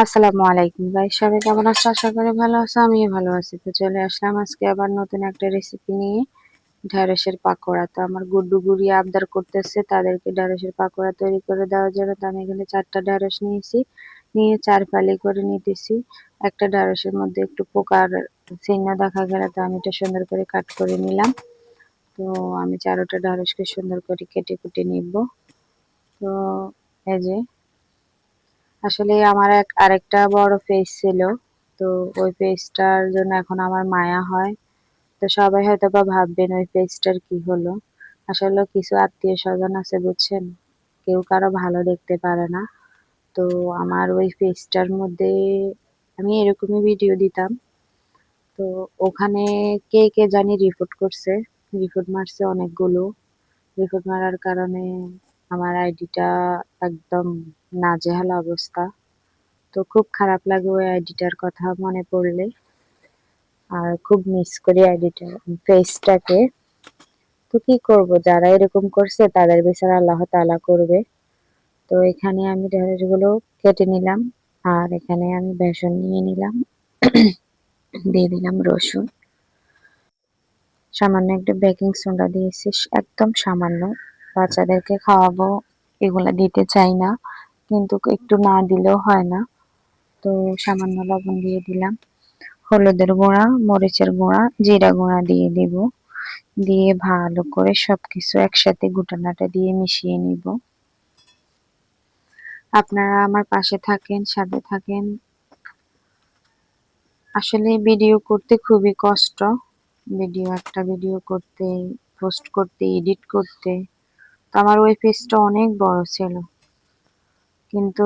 আসসালামু আলাইকুম গাইস সবাই কেমন আছো? আশা করি ভালো আছো, আমিও ভালো আছি। তো চলে আসলাম আজকে আবার নতুন একটা রেসিপি নিয়ে ঢেঁড়সের পাকোড়া। তো আমার গুড্ডু গুড়ি আবদার করতেছে, তাদেরকে ঢেঁড়সের পাকোড়া তৈরি করে দেওয়ার জন্য তো আমি এখানে চারটা ঢেঁড়স নিয়েছি, নিয়ে চার ফালি করে নিতেছি। একটা ঢেঁড়সের মধ্যে একটু পোকার চিহ্ন দেখা গেলে তো আমি এটা সুন্দর করে কাট করে নিলাম। তো আমি চারোটা ঢেঁড়সকে সুন্দর করে কেটে কুটে নিব। তো এই যে আসলে আমার এক, আরেকটা বড় পেজ ছিল। তো ওই পেজটার জন্য এখন আমার মায়া হয়। তো সবাই হয়তো বা ভাববেন ওই পেজটার কি হলো। আসলে কিছু আত্মীয় স্বজন আছে, বুঝছেন? কেউ কারও ভালো দেখতে পারে না। তো আমার ওই পেজটার মধ্যে আমি এরকমই ভিডিও দিতাম। তো ওখানে কে কে জানি রিপোর্ট করছে। রিপোর্ট মারছে অনেকগুলো। রিপোর্ট মারার কারণে আমার আইডিটা একদম নাজেহাল অবস্থা। তো খুব খারাপ লাগে ওই আইডিটার কথা মনে পড়লে। আর খুব মিস করি আইডিটা ফেসটাকে তো কি করব? যারা এরকম করছে, তাদের বিচার আল্লাহ তালা করবে। তো এখানে আমি ঢেঁড়সগুলো কেটে নিলাম, আর এখানে আমি বেসন নিয়ে নিলাম। দিয়ে দিলাম রসুন। সামান্য একটা বেকিং সোডা দিয়েছি একদম সামান্য। বাচ্চাদেরকে খাওয়াবো, এগুলা দিতে চাই না, কিন্তু একটু না দিলেও হয় না। তো সামান্য লবণ দিয়ে দিলাম। হলুদের গুঁড়া, মরিচের গুঁড়া, জিরা গুঁড়া দিয়ে দিব। দিয়ে ভালো করে সবকিছু একসাথে গুটানাটা দিয়ে মিশিয়ে নিব। আপনারা আমার পাশে থাকেন, সাথে থাকেন। আসলে ভিডিও করতে খুবই কষ্ট। ভিডিও, একটা ভিডিও করতে, পোস্ট করতে, এডিট করতে। আমার ওই পেজটা অনেক বড় ছিল। কিন্তু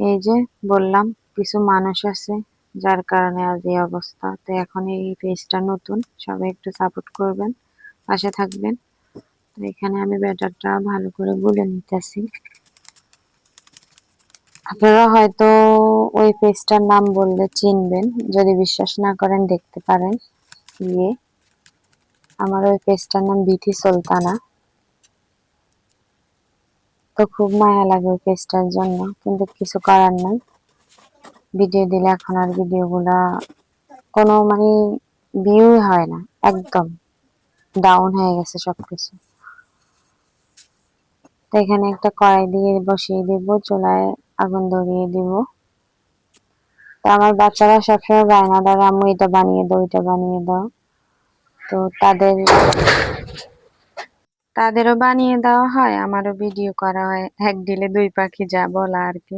এই যে বললাম, কিছু মানুষ আছে, যার কারণে আজ এই অবস্থা। তো এখন এই পেজটা নতুন, সবাই একটু সাপোর্ট করবেন, পাশে থাকবেন। তো এখানে আমি ব্যাটারটা ভালো করে গুলে নিতেছি। আপনারা হয়তো ওই পেজটার নাম বললে চিনবেন, যদি বিশ্বাস না করেন দেখতে পারেন। ইয়ে আমার ওই পেজটার নাম বিথি সুলতানা। তো খুব মায়া লাগে পেজটার জন্য, কিন্তু কিছু করার নাই। ভিডিও দিলে এখন আর ভিডিওগুলা কোনো মানে ভিউ হয় না, একদম ডাউন হয়ে গেছে সবকিছু। তো এখানে একটা কড়াই দিয়ে বসিয়ে দিব, চুলায় আগুন ধরিয়ে দিব। তো আমার বাচ্চারা সবসময় বায়না ধরে আম্মু এটা বানিয়ে দাও এটা বানিয়ে দাও। তো তাদের তাদেরও বানিয়ে দেওয়া হয়, আমারও ভিডিও করা হয়। এক দিলে দুই পাখি যা বলা আর কি।